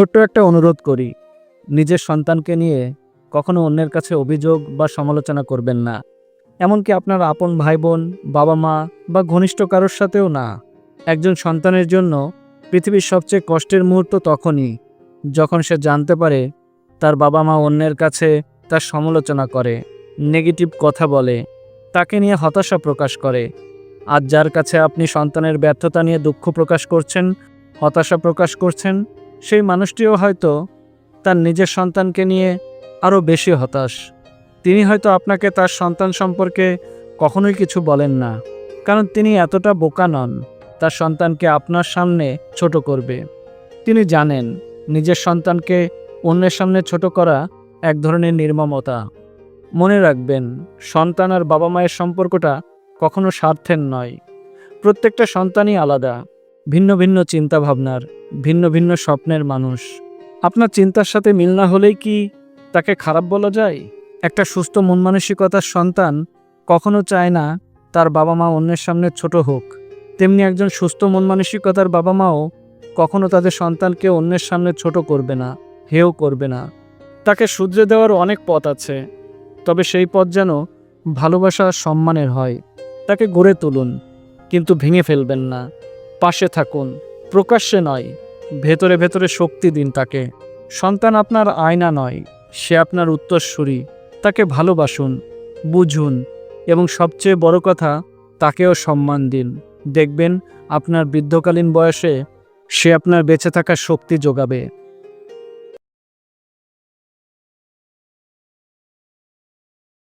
ছোট্ট একটা অনুরোধ করি, নিজের সন্তানকে নিয়ে কখনো অন্যের কাছে অভিযোগ বা সমালোচনা করবেন না। এমনকি আপনার আপন ভাই বোন বাবা মা বা ঘনিষ্ঠ কারোর সাথেও না। একজন সন্তানের জন্য পৃথিবীর সবচেয়ে কষ্টের মুহূর্ত তখনই, যখন সে জানতে পারে তার বাবা মা অন্যের কাছে তার সমালোচনা করে, নেগেটিভ কথা বলে, তাকে নিয়ে হতাশা প্রকাশ করে। আজ যার কাছে আপনি সন্তানের ব্যর্থতা নিয়ে দুঃখ প্রকাশ করছেন, হতাশা প্রকাশ করছেন সেই মানুষটিও হয়তো তার নিজের সন্তানকে নিয়ে আরও বেশি হতাশ। তিনি হয়তো আপনাকে তার সন্তান সম্পর্কে কখনোই কিছু বলেন না, কারণ তিনি এতটা বোকা নন, তার সন্তানকে আপনার সামনে ছোট করবে। তিনি জানেন, নিজের সন্তানকে অন্যের সামনে ছোট করা এক ধরনের নির্মমতা। মনে রাখবেন, সন্তান আর বাবা মায়ের সম্পর্কটা কখনো স্বার্থের নয়। প্রত্যেকটা সন্তানই আলাদা। ভিন্ন ভিন্ন চিন্তা ভাবনার ভিন্ন ভিন্ন স্বপ্নের মানুষ। আপনার চিন্তার সাথে মিল না হলেই কি তাকে খারাপ বলা যায়? একটা সুস্থ মন মানসিকতার সন্তান কখনো চায় না তার বাবা মা অন্যের সামনে ছোট হোক। তেমনি একজন সুস্থ মন মানসিকতার বাবা মাও কখনো তাদের সন্তানকে অন্যের সামনে ছোট করবে না হেও করবে না। তাকে শুধরে দেওয়ার অনেক পথ আছে, তবে সেই পথ যেন ভালোবাসা সম্মানের হয়। তাকে গড়ে তুলুন, কিন্তু ভেঙে ফেলবেন না। পাশে থাকুন, প্রকাশ্যে নয়, ভেতরে ভেতরে শক্তি দিন তাকে। সন্তান আপনার আয়না নয়, সে আপনার উত্তরসূরি। তাকে ভালোবাসুন, বুঝুন এবং সবচেয়ে বড় কথা, তাকেও সম্মান দিন। দেখবেন, আপনার বৃদ্ধকালীন বয়সে সে আপনার বেঁচে থাকার শক্তি যোগাবে।